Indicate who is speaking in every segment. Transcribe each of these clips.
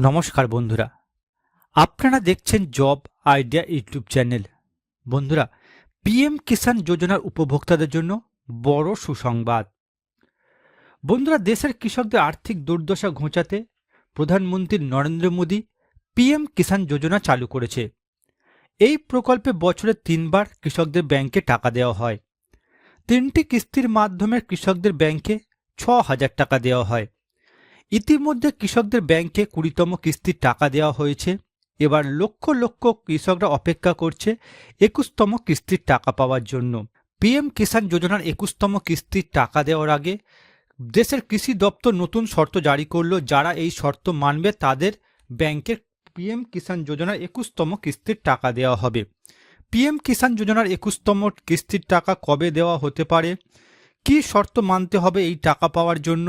Speaker 1: নমস্কার বন্ধুরা। আপনারা দেখছেন জব আইডিয়া ইউটিউব চ্যানেল। বন্ধুরা, পিএম কিষাণ যোজনার উপভোক্তাদের জন্য বড় সুসংবাদ। বন্ধুরা, দেশের কৃষকদের আর্থিক দুর্দশা ঘোচাতে প্রধানমন্ত্রী নরেন্দ্র মোদী পিএম কিষাণ যোজনা চালু করেছে। এই প্রকল্পে বছরে তিনবার কৃষকদের ব্যাংকে টাকা দেওয়া হয়। তিনটি কিস্তির মাধ্যমে কৃষকদের ব্যাংকে ছ হাজার টাকা দেওয়া হয়। ইতিমধ্যে কৃষকদের ব্যাংকে কুড়িতম কিস্তির টাকা দেওয়া হয়েছে। এবার লক্ষ লক্ষ কৃষকরা অপেক্ষা করছে একুশতম কিস্তির টাকা পাওয়ার জন্য। পিএম কিষাণ যোজনার একুশতম কিস্তির টাকা দেওয়ার আগে দেশের কৃষি দপ্তর নতুন শর্ত জারি করল। যারা এই শর্ত মানবে তাদের ব্যাংকের পিএম কিষাণ যোজনার একুশতম কিস্তির টাকা দেওয়া হবে। পিএম কিষাণ যোজনার একুশতম কিস্তির টাকা কবে দেওয়া হতে পারে? কী শর্ত মানতে হবে এই টাকা পাওয়ার জন্য?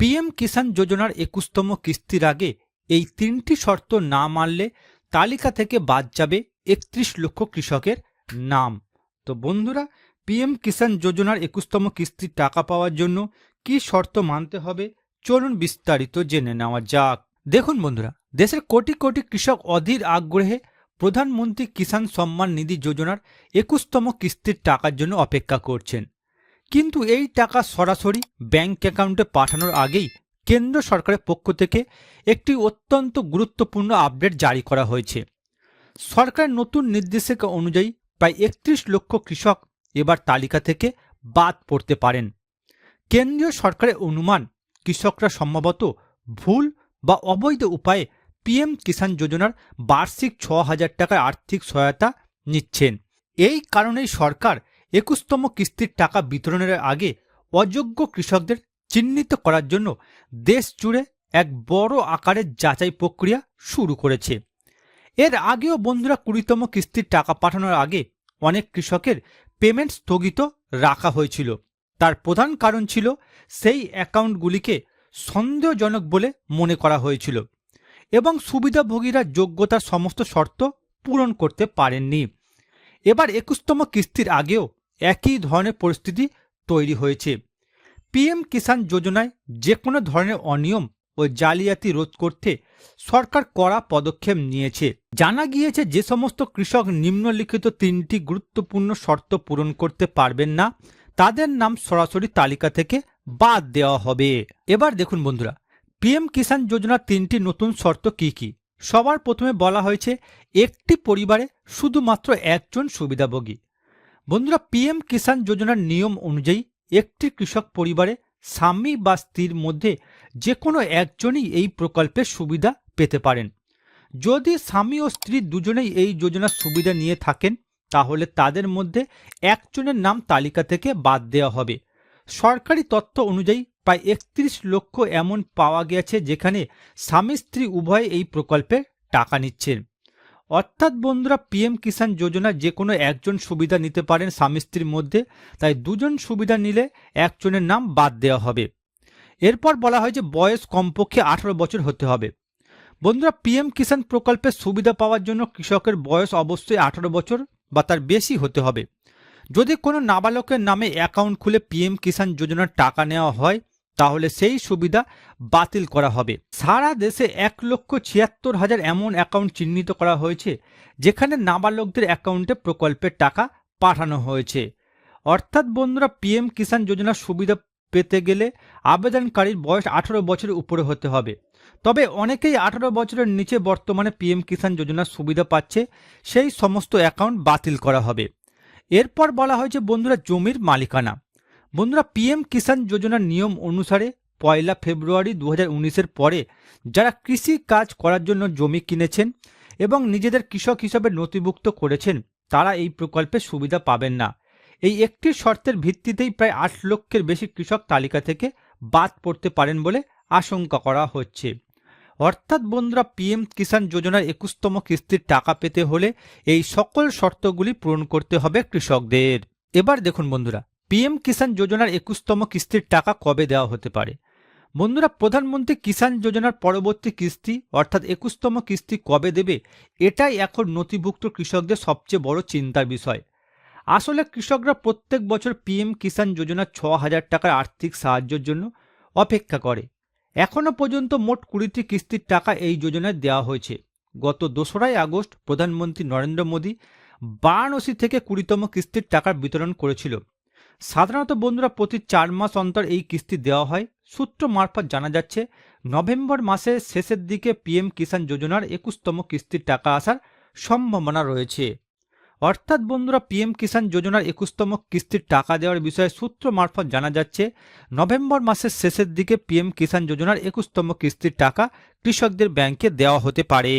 Speaker 1: পিএম কিষাণ যোজনার একুশতম কিস্তির আগে এই তিনটি শর্ত না মানলে তালিকা থেকে বাদ যাবে একত্রিশ লক্ষ কৃষকের নাম। তো বন্ধুরা পিএম কিষাণ যোজনার একুশতম কিস্তির টাকা পাওয়ার জন্য কি শর্ত মানতে হবে চলুন বিস্তারিত জেনে নেওয়া যাক। দেখুন বন্ধুরা, দেশের কোটি কোটি কৃষক অধীর আগ্রহে প্রধানমন্ত্রী কিষাণ সম্মান নিধি যোজনার একুশতম কিস্তির টাকার জন্য অপেক্ষা করছেন। কিন্তু এই টাকা সরাসরি ব্যাংক অ্যাকাউন্টে পাঠানোর আগেই কেন্দ্র সরকারের পক্ষ থেকে একটি অত্যন্ত গুরুত্বপূর্ণ আপডেট জারি করা হয়েছে। সরকারের নতুন নির্দেশিকা অনুযায়ী প্রায় একত্রিশ লক্ষ কৃষক এবার তালিকা থেকে বাদ পড়তে পারেন। কেন্দ্রীয় সরকারের অনুমান, কৃষকরা সম্ভবত ভুল বা অবৈধ উপায়ে পিএম কিষাণ যোজনার বার্ষিক ছ হাজার টাকার আর্থিক সহায়তা নিচ্ছেন। এই কারণেই সরকার একুশতম কিস্তির টাকা বিতরণের আগে অযোগ্য কৃষকদের চিহ্নিত করার জন্য দেশ জুড়ে এক বড় আকারের যাচাই প্রক্রিয়া শুরু করেছে। এর আগেও বন্ধুরা কুড়িতম কিস্তির টাকা পাঠানোর আগে অনেক কৃষকের পেমেন্ট স্থগিত রাখা হয়েছিল। তার প্রধান কারণ ছিল সেই অ্যাকাউন্টগুলিকে সন্দেহজনক বলে মনে করা হয়েছিল এবং সুবিধাভোগীরা যোগ্যতার সমস্ত শর্ত পূরণ করতে পারেননি। এবার একুশতম কিস্তির আগেও একই ধরনের পরিস্থিতি তৈরি হয়েছে। পিএম কিষাণ যোজনায় যে কোনো ধরনের অনিয়ম ও জালিয়াতি রোধ করতে সরকার কড়া পদক্ষেপ নিয়েছে। জানা গিয়েছে যে সমস্ত কৃষক নিম্নলিখিত তিনটি গুরুত্বপূর্ণ শর্ত পূরণ করতে পারবেন না। তাদের নাম সরাসরি তালিকা থেকে বাদ দেওয়া হবে। এবার দেখুন বন্ধুরা, পিএম কিষাণ যোজনার তিনটি নতুন শর্ত কি কি? সবার প্রথমে বলা হয়েছে, একটি পরিবারে শুধুমাত্র একজন সুবিধাভোগী। বন্ধুরা পিএম কিষাণ যোজনার নিয়ম অনুযায়ী একটি কৃষক পরিবারে স্বামী বা স্ত্রীর মধ্যে যে কোনো একজনই এই প্রকল্পের সুবিধা পেতে পারেন। যদি স্বামী ও স্ত্রী দুজনেই এই যোজনার সুবিধা নিয়ে থাকেন, তাহলে তাদের মধ্যে একজনের নাম তালিকা থেকে বাদ দেওয়া হবে। সরকারি তথ্য অনুযায়ী প্রায় একত্রিশ লক্ষ এমন পাওয়া গেছে যেখানে স্বামী স্ত্রী উভয়ে এই প্রকল্পে টাকা নিচ্ছেন। অর্থাৎ বন্ধুরা, পিএম কিষাণ যোজনা যে কোনো একজন সুবিধা নিতে পারেন স্বামী স্ত্রীর মধ্যে, তাই দুজন সুবিধা নিলে একজনের নাম বাদ দেওয়া হবে। এরপর বলা হয় যে বয়স কমপক্ষে আঠারো বছর হতে হবে। বন্ধুরা, পিএম কিষাণ প্রকল্পের সুবিধা পাওয়ার জন্য কৃষকের বয়স অবশ্যই আঠারো বছর বা তার বেশি হতে হবে। যদি কোনো নাবালকের নামে অ্যাকাউন্ট খুলে পিএম কিষাণ যোজনার টাকা নেওয়া হয় তাহলে সেই সুবিধা বাতিল করা হবে। সারা দেশে এক লক্ষ ছিয়াত্তর হাজার এমন অ্যাকাউন্ট চিহ্নিত করা হয়েছে, যেখানে নাবালকদের অ্যাকাউন্টে প্রকল্পের টাকা পাঠানো হয়েছে। অর্থাৎ বন্ধুরা, পিএম কিষাণ যোজনার সুবিধা পেতে গেলে আবেদনকারীর বয়স আঠারো বছরের উপরে হতে হবে। তবে অনেকেই আঠারো বছরের নিচে বর্তমানে পিএম কিষাণ যোজনার সুবিধা পাচ্ছে, সেই সমস্ত অ্যাকাউন্ট বাতিল করা হবে। এরপর বলা হয়েছে, বন্ধুরা, জমির মালিকানা। বন্ধুরা পিএম কিষাণ যোজনার নিয়ম অনুসারে পয়লা ফেব্রুয়ারি দু হাজার পরে যারা কৃষি কাজ করার জন্য জমি কিনেছেন এবং নিজেদের কৃষক হিসাবে নথিভুক্ত করেছেন, তারা এই প্রকল্পে সুবিধা পাবেন না। এই একটি শর্তের ভিত্তিতেই প্রায় আট লক্ষের বেশি কৃষক তালিকা থেকে বাদ পড়তে পারেন বলে আশঙ্কা করা হচ্ছে। অর্থাৎ বন্ধুরা পিএম কিষাণ যোজনার একুশতম কিস্তির টাকা পেতে হলে এই সকল শর্তগুলি পূরণ করতে হবে কৃষকদের। এবার দেখুন বন্ধুরা পিএম কিষাণ যোজনার একুশতম কিস্তির টাকা কবে দেওয়া হতে পারে? বন্ধুরা, প্রধানমন্ত্রী কিষাণ যোজনার পরবর্তী কিস্তি, অর্থাৎ একুশতম কিস্তি কবে দেবে, এটাই এখন নথিভুক্ত কৃষকদের সবচেয়ে বড় চিন্তার বিষয়। আসলে কৃষকরা প্রত্যেক বছর পিএম কিষাণ যোজনার ছ হাজার টাকার আর্থিক সাহায্যের জন্য অপেক্ষা করে। এখনও পর্যন্ত মোট কুড়িটি কিস্তির টাকা এই যোজনায় দেওয়া হয়েছে। গত দোসরাই আগস্ট প্রধানমন্ত্রী নরেন্দ্র মোদী বারাণসী থেকে কুড়িতম কিস্তির টাকার বিতরণ করেছিল। সাধারণত বন্ধুরা প্রতি চার মাস অন্তর এই কিস্তি দেওয়া হয়। সূত্র মারফত জানা যাচ্ছে, নভেম্বর মাসের শেষের দিকে পিএম কিষাণ যোজনার একুশতম কিস্তির টাকা আসার সম্ভাবনা রয়েছে। অর্থাৎ বন্ধুরা, পিএম কিষাণ যোজনার একুশতম কিস্তির টাকা দেওয়ার বিষয়ে সূত্র মারফত জানা যাচ্ছে, নভেম্বর মাসের শেষের দিকে পিএম কিষাণ যোজনার একুশতম কিস্তির টাকা কৃষকদের ব্যাংকে দেওয়া হতে পারে।